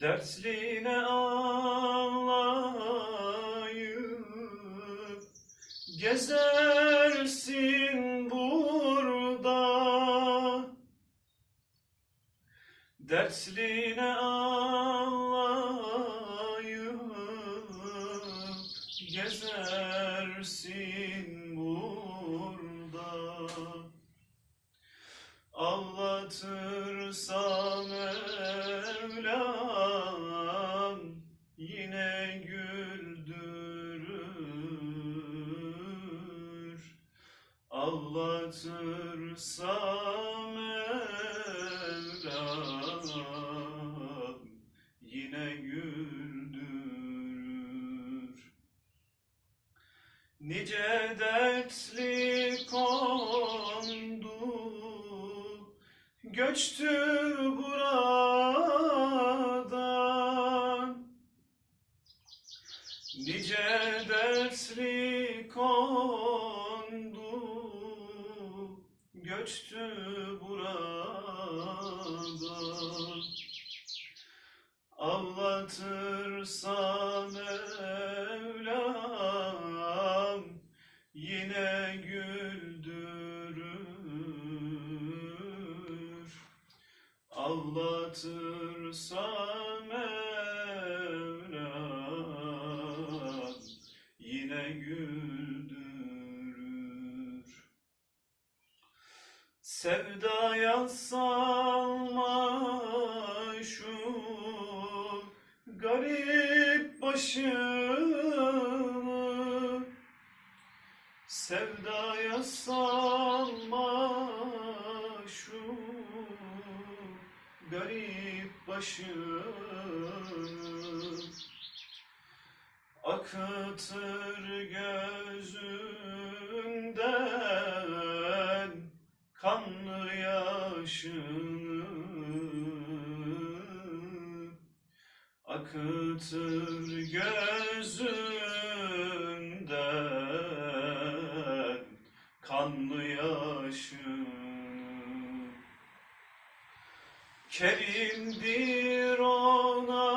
Dertliğine ağlayıp gezersin burada. Dertliğine ağlayıp gezersin burada. Ağlatırsa Ağlatırsa Mevlam yine güldürür. Nice dertli kondu Göçtü buradan. Nice dertli Göçtü buradan. Ağlatırsa Mevlam yine güldürür. Ağlatırsa Sevdaya salma şu garip başımı. Sevdaya salma şu garip başımı. Akıtır gözünden kanlı yaşını Akıtır gözünden kanlı yaşını. Kerimdir onarır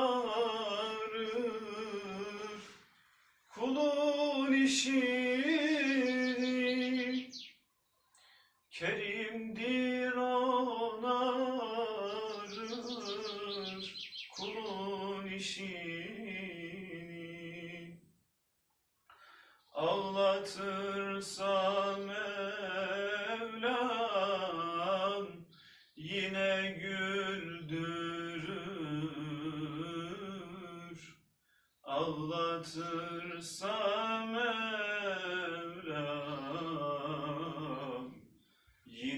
kulun işini Kerimdir onarır kulun işini. Ağlatırsa Mevlam yine güldürür. Ağlatırsa Mevlam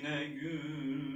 yüreğine gül.